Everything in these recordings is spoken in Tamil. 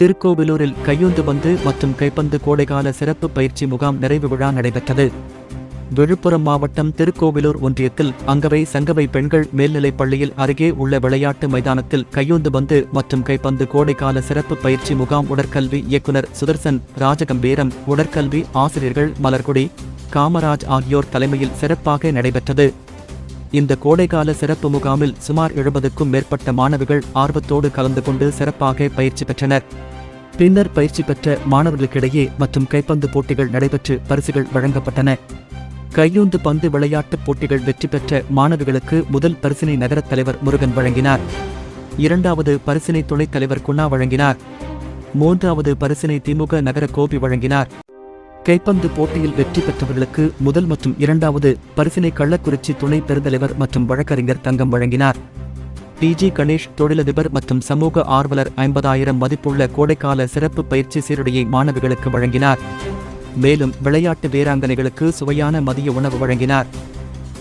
திருக்கோவிலூரில் கையுந்து பந்து மற்றும் கைப்பந்து கோடைகால சிறப்பு பயிற்சி முகாம் நிறைவு விழா நடைபெற்றது. விழுப்புரம் மாவட்டம் திருக்கோவிலூர் ஒன்றியத்தில் அங்கவை சங்கவை பெண்கள் மேல்நிலைப் பள்ளியில் அருகே உள்ள விளையாட்டு மைதானத்தில் கையுந்து பந்து மற்றும் கைப்பந்து கோடைக்கால சிறப்பு பயிற்சி முகாம் உடற்கல்வி இயக்குனர் சுதர்சன் ராஜகம்பீரம் உடற்கல்வி ஆசிரியர்கள் மலர்கொடி காமராஜ் ஆகியோர் தலைமையில் சிறப்பாக நடைபெற்றது. இந்த கோடைகால சிறப்பு முகாமில் சுமார் எழுபதுக்கும் மேற்பட்ட மாணவிகள் ஆர்வத்தோடு கலந்து கொண்டு சிறப்பாக பயிற்சி பெற்றனர். பின்னர் பயிற்சி பெற்ற மாணவர்களுக்கிடையே மற்றும் கைப்பந்து போட்டிகள் நடைபெற்று பரிசுகள் வழங்கப்பட்டன. கையூந்து பந்து விளையாட்டுப் போட்டிகள் வெற்றி பெற்ற மாணவிகளுக்கு முதல் பரிசினை நகரத் தலைவர் முருகன் வழங்கினார். இரண்டாவது பரிசினை துணைத் தலைவர் குணா வழங்கினார். மூன்றாவது பரிசினை திமுக நகர கோபி வழங்கினார். கைப்பந்து போட்டியில் வெற்றி பெற்றவர்களுக்கு முதல் மற்றும் இரண்டாவது பரிசினை கள்ளக்குறிச்சி துணை பெருந்தலைவர் மற்றும் வழக்கறிஞர் தங்கம் வழங்கினார். பிஜி கணேஷ் தொழிலதிபர் மற்றும் சமூக ஆர்வலர் ஐம்பதாயிரம் மதிப்புள்ள கோடைக்கால சிறப்பு பயிற்சி சீருடையை மாணவிகளுக்கு வழங்கினார். மேலும் விளையாட்டு வீராங்கனைகளுக்கு சுவையான மதிய உணவு வழங்கினார்.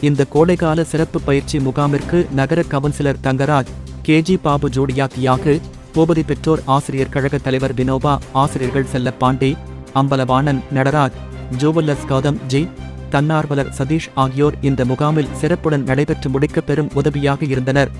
இந்த கோடைகால சிறப்பு பயிற்சி முகாமிற்கு நகர கவுன்சிலர் தங்கராஜ் கேஜி பாபு ஜோடியா தியாகு பூபதி பெற்றோர் ஆசிரியர் கழக தலைவர் வினோபா ஆசிரியர்கள் செல்ல பாண்டே அம்பலவாணன் நடராஜ் ஜூவல்லஸ் கௌதம் ஜி தன்னார்வலர் சதீஷ் ஆகியோர் இந்த முகாமில் சிறப்புடன் நடைபெற்று முடிக்க பெரும் உதவியாக இருந்தனர்.